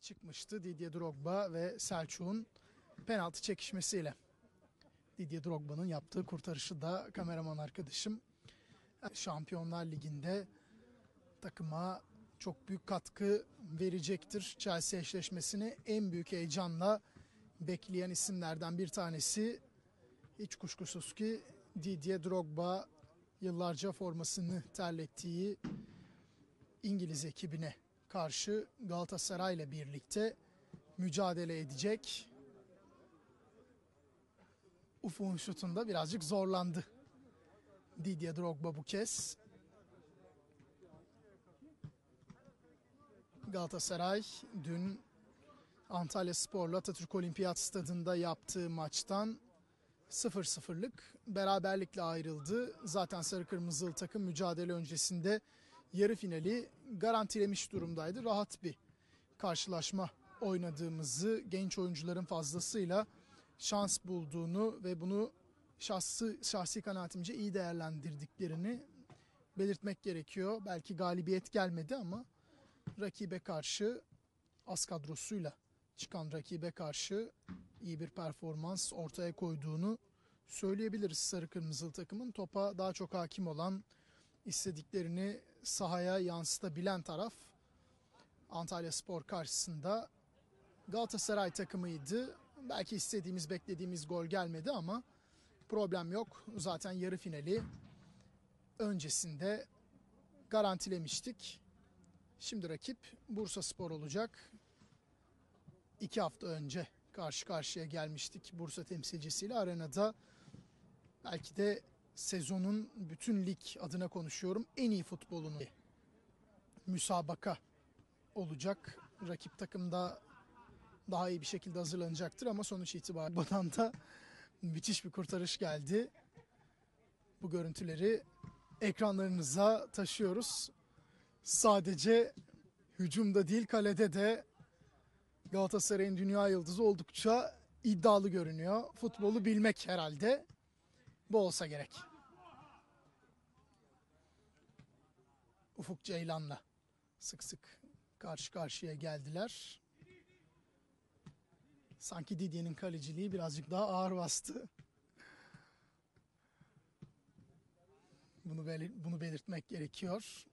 çıkmıştı Didier Drogba ve Selçuk'un penaltı çekişmesiyle. Didier Drogba'nın yaptığı kurtarışı da kameraman arkadaşım Şampiyonlar Ligi'nde takıma çok büyük katkı verecektir. Chelsea eşleşmesini en büyük heyecanla bekleyen isimlerden bir tanesi hiç kuşkusuz ki Didier Drogba yıllarca formasını terlettiği İngiliz ekibine karşı Galatasaray ile birlikte mücadele edecek. Ufuk'un şutunda birazcık zorlandı. Didier Drogba bu kez. Galatasaray dün Antalya Spor'la Atatürk Olimpiyat Stadında yaptığı maçtan 0-0'lık beraberlikle ayrıldı. Zaten sarı kırmızılı takım mücadele öncesinde yarı finali garantilemiş durumdaydı. Rahat bir karşılaşma oynadığımızı, genç oyuncuların fazlasıyla şans bulduğunu ve bunu şahsı, şahsi kanaatimce iyi değerlendirdiklerini belirtmek gerekiyor. Belki galibiyet gelmedi ama rakibe karşı az kadrosuyla çıkan rakibe karşı iyi bir performans ortaya koyduğunu söyleyebiliriz sarı kırmızılı takımın. Topa daha çok hakim olan, istediklerini sahaya yansıtabilen taraf Antalya Spor karşısında Galatasaray takımıydı. Belki istediğimiz, beklediğimiz gol gelmedi ama problem yok. Zaten yarı finali öncesinde garantilemiştik. Şimdi rakip Bursa Spor olacak. İki hafta önce karşı karşıya gelmiştik Bursa temsilcisiyle arenada. Belki de sezonun bütün lig adına konuşuyorum en iyi futbolunu müsabaka olacak. Rakip takımda daha iyi bir şekilde hazırlanacaktır ama sonuç itibariyle buradan da müthiş bir kurtarış geldi. Bu görüntüleri ekranlarınıza taşıyoruz. Sadece hücumda değil kalede de Galatasaray'ın dünya yıldızı oldukça iddialı görünüyor. Futbolu bilmek herhalde bu olsa gerek. Ufuk Ceylan'la sık sık karşı karşıya geldiler. Sanki Didier'in kaleciliği birazcık daha ağır bastı. Bunu belir- bunu belirtmek gerekiyor.